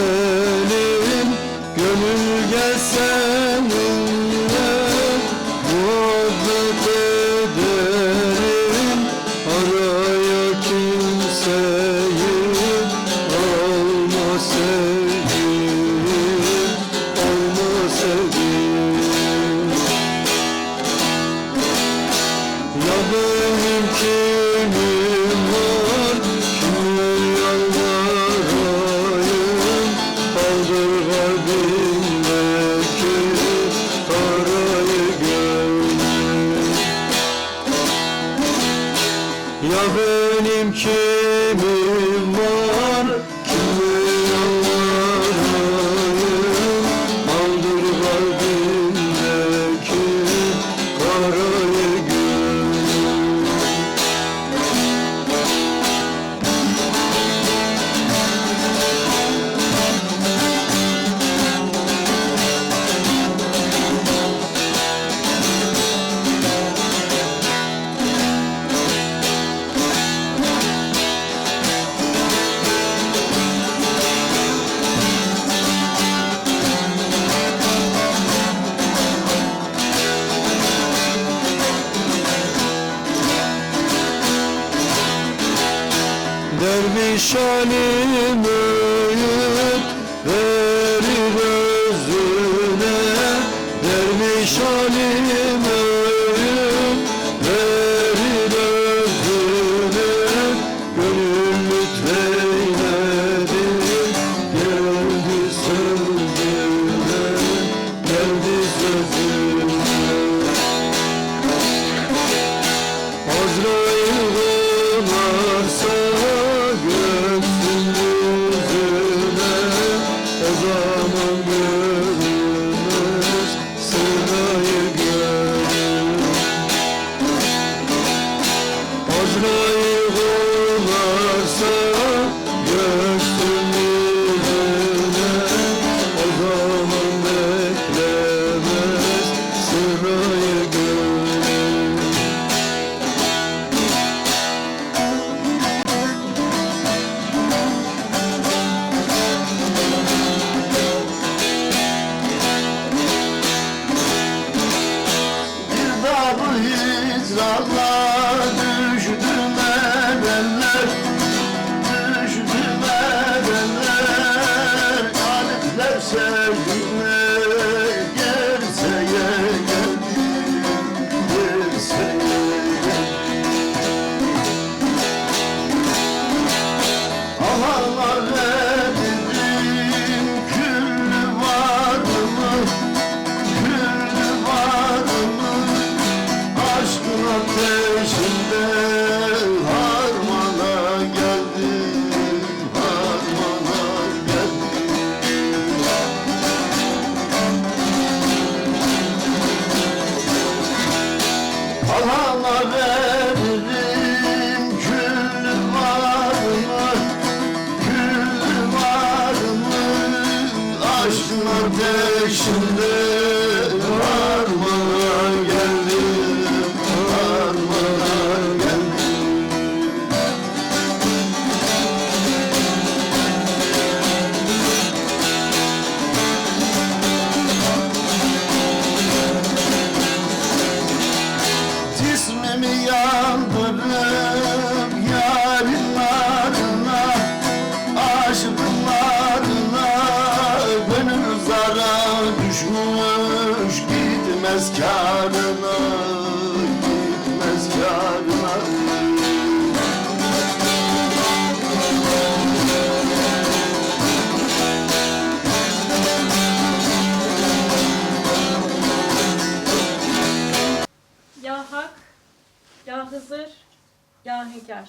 edelim Gönül gel seninle muhabbet edelim Araya kimseyi alma sevgilim Alma sevgilim. Ya benim Derviş alim öğüt verir özüne Derviş alim ateşinde Kârına Gitmez kârına Ya Hak, Ya Hızır, Ya Hünkar.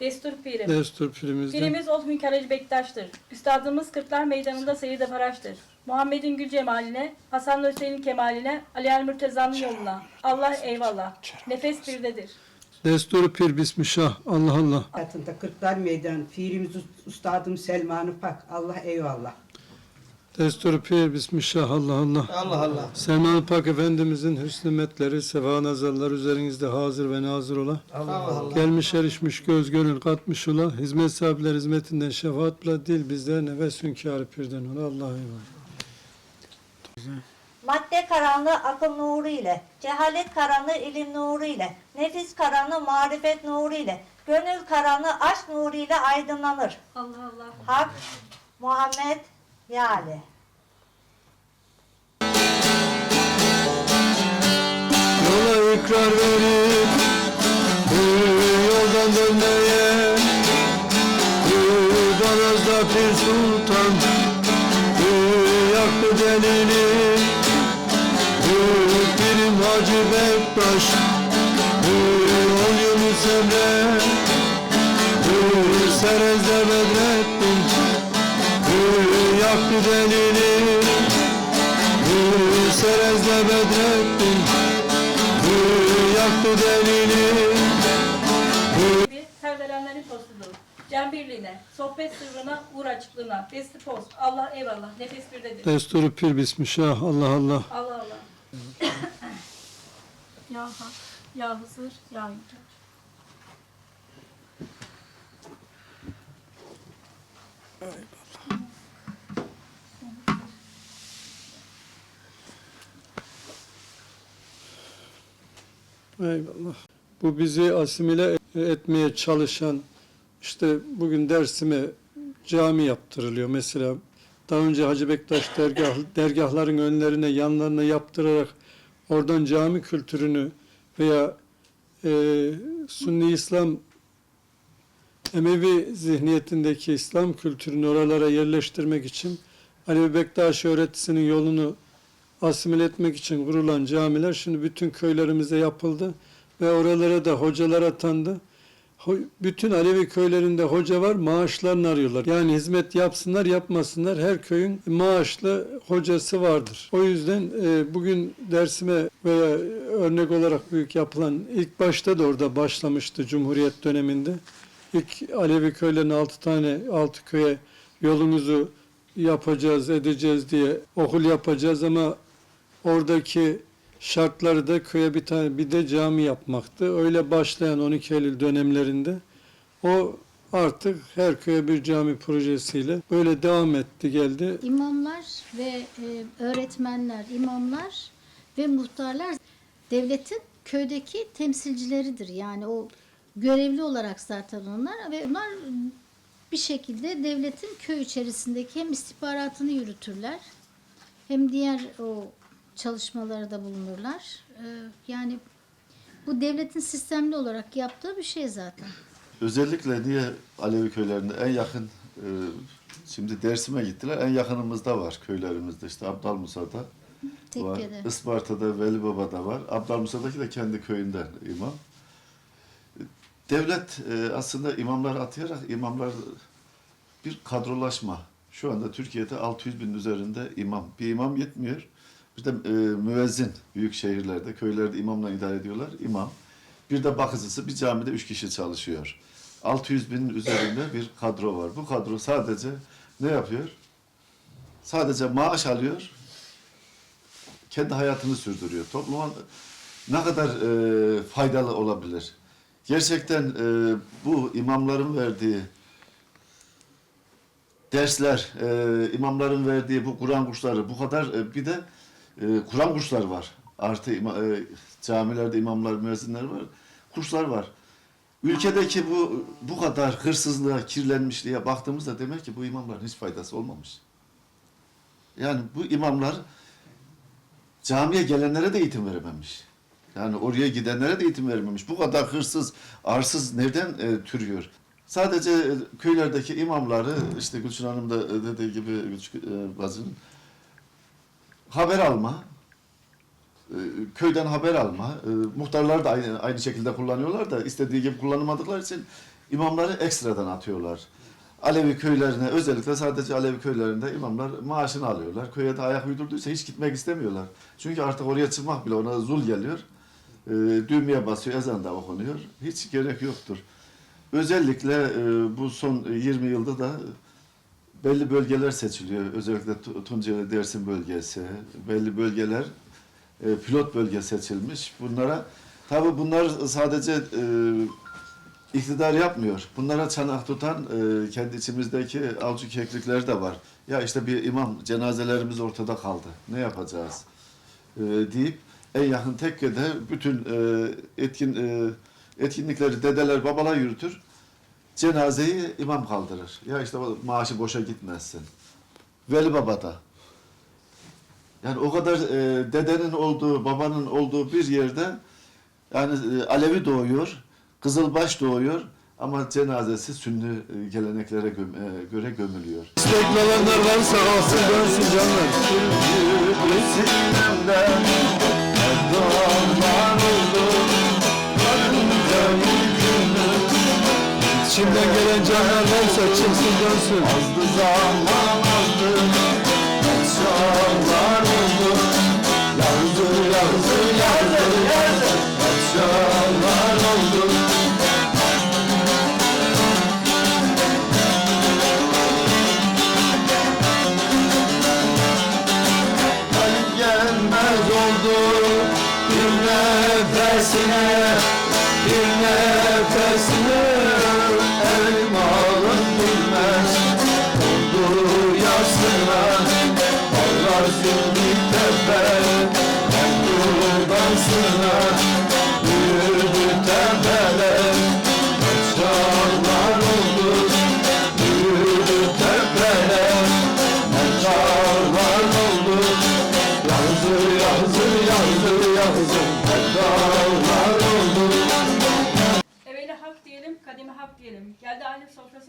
Destur Pirim. Destur pirimizde. Pirimiz Ol Hünkar Ali Bektaş'tır. Üstadımız Kırklar Meydanı'nda seyirde faraştır. Muhammed'in gül cemaline, Hasan Hüseyin'in kemaline, Ali El Mürteza'nın yoluna. Allah eyvallah. Nefes birdedir. Destur pir bismillah. Allah Allah. Hayatında Kırklar Meydan, fiilimiz Üstadım Selman-ı Pak. Allah eyvallah. Destur pir bismillah Allah Allah. Allah Allah. Selman Pak Efendimizin hüsnü metleri, sefa nazarlar üzerinizde hazır ve nazır ola. Allah Allah. Gelmiş erişmiş göz gönül katmış ola. Hizmet sahipler hizmetinden şefaat bile dil bizde nefes hünkârı pirden ola. Allah'a emanet. Madde karanlığı akıl nuru ile, cehalet karanlığı ilim nuru ile, nefis karanlığı marifet nuru ile, gönül karanlığı aşk nuru ile aydınlanır. Allah Allah. Hak, Muhammed, Yali. Yola ikrar verip bu yoldan dönmeye bu Banaz'da Pir Sultan yaktı delili bu Pirim Hacı Bektaş delili bu Serezde Bedrettin bu yaktı delili Bir perdelenlerin postudur. Can birliğine, sohbet sırrına, uğur açıklığına, besti post. Allah eyvallah. Nefes birdedir. Desturu pir bismillah Allah Allah. Allah Allah. ya Hak, ya Hızır, ya Yüce. Eyvallah. Bu bizi asimile etmeye çalışan işte bugün Dersim'e cami yaptırılıyor mesela. Daha önce Hacı Bektaş dergah, dergahların önlerine yanlarına yaptırarak oradan cami kültürünü veya e, Sünni İslam Emevi zihniyetindeki İslam kültürünü oralara yerleştirmek için Ali Bektaş öğretisinin yolunu asimile etmek için kurulan camiler şimdi bütün köylerimize yapıldı ve oralara da hocalar atandı. Bütün Alevi köylerinde hoca var, maaşlarını arıyorlar. Yani hizmet yapsınlar, yapmasınlar. Her köyün maaşlı hocası vardır. O yüzden e, bugün dersime veya örnek olarak büyük yapılan ilk başta da orada başlamıştı Cumhuriyet döneminde. İlk Alevi köylerine altı tane, altı köye yolunuzu yapacağız, edeceğiz diye okul yapacağız ama oradaki şartları da köye bir tane bir de cami yapmaktı. Öyle başlayan 12 Eylül dönemlerinde o artık her köye bir cami projesiyle böyle devam etti geldi. İmamlar ve e, öğretmenler, imamlar ve muhtarlar devletin köydeki temsilcileridir. Yani o görevli olarak zaten onlar ve onlar bir şekilde devletin köy içerisindeki hem istihbaratını yürütürler hem diğer o çalışmaları da bulunurlar. E, yani bu devletin sistemli olarak yaptığı bir şey zaten. Özellikle niye Alevi köylerinde en yakın e, şimdi Dersim'e gittiler. En yakınımızda var köylerimizde işte Abdal Musa'da var. Tekkede. Isparta'da Veli Baba'da var. Abdal Musa'daki de kendi köyünden imam. Devlet e, aslında imamlar atayarak imamlar bir kadrolaşma. Şu anda Türkiye'de 600 bin üzerinde imam. Bir imam yetmiyor. Bir de e, müezzin büyük şehirlerde, köylerde imamla idare ediyorlar. İmam. Bir de bakıcısı bir camide üç kişi çalışıyor. 600 bin üzerinde bir kadro var. Bu kadro sadece ne yapıyor? Sadece maaş alıyor. Kendi hayatını sürdürüyor. Topluma ne kadar e, faydalı olabilir? Gerçekten e, bu imamların verdiği dersler, e, imamların verdiği bu Kur'an kursları, bu kadar e, bir de e, Kur'an kursları var. Artı ima- e, camilerde imamlar, müezzinler var. Kurslar var. Ülkedeki bu bu kadar hırsızlığa, kirlenmişliğe baktığımızda demek ki bu imamların hiç faydası olmamış. Yani bu imamlar camiye gelenlere de eğitim verememiş. Yani oraya gidenlere de eğitim verememiş. Bu kadar hırsız, arsız nereden e, türüyor? Sadece e, köylerdeki imamları, işte Gülçin Hanım da e, dediği gibi Gülçin e, bacının, haber alma, e, köyden haber alma, e, muhtarlar da aynı, aynı şekilde kullanıyorlar da istediği gibi kullanamadıkları için imamları ekstradan atıyorlar. Alevi köylerine özellikle sadece Alevi köylerinde imamlar maaşını alıyorlar. Köye de ayak uydurduysa hiç gitmek istemiyorlar. Çünkü artık oraya çıkmak bile ona zul geliyor. E, düğmeye basıyor, ezan da okunuyor. Hiç gerek yoktur. Özellikle e, bu son 20 yılda da belli bölgeler seçiliyor. Özellikle Tu- Tunceli Dersim bölgesi, belli bölgeler e, pilot bölge seçilmiş. Bunlara tabi bunlar sadece e, iktidar yapmıyor. Bunlara çanak tutan e, kendi içimizdeki avcı keklikler de var. Ya işte bir imam cenazelerimiz ortada kaldı. Ne yapacağız? E, deyip en yakın tekkede bütün e, etkin e, etkinlikleri dedeler babalar yürütür. Cenazeyi imam kaldırır. Ya işte maaşı boşa gitmezsin. Veli Baba da. Yani o kadar e, dedenin olduğu, babanın olduğu bir yerde yani e, Alevi doğuyor, Kızılbaş doğuyor ama cenazesi Sünni e, geleneklere göm- e, göre gömülüyor. İstekli olanlar varsa alsın dönsün canlar. İçinden gelen canlar varsa çıksın dönsün. Azdı zaman azdı, çağlar oldu. Yazdı, yazdı, yazdı, yazdı, çağlar oldu. Gelmez oldu bir nefesine,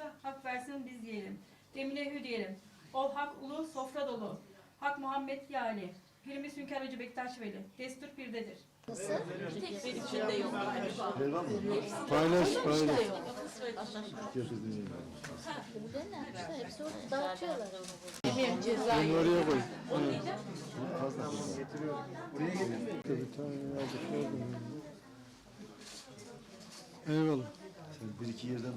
sofrası, hak versin biz diyelim. Demine hü diyelim. Ol hak ulu, sofra dolu. Hak Muhammed Yali. Pirimiz Hünkar Hacı Bektaş Veli. Destur pirdedir. Paylaş paylaş. Hepsi orada dağıtıyorlar. Bunu oraya koy. Bir tane yazık gördüm. Eyvallah. Sen bir iki yerden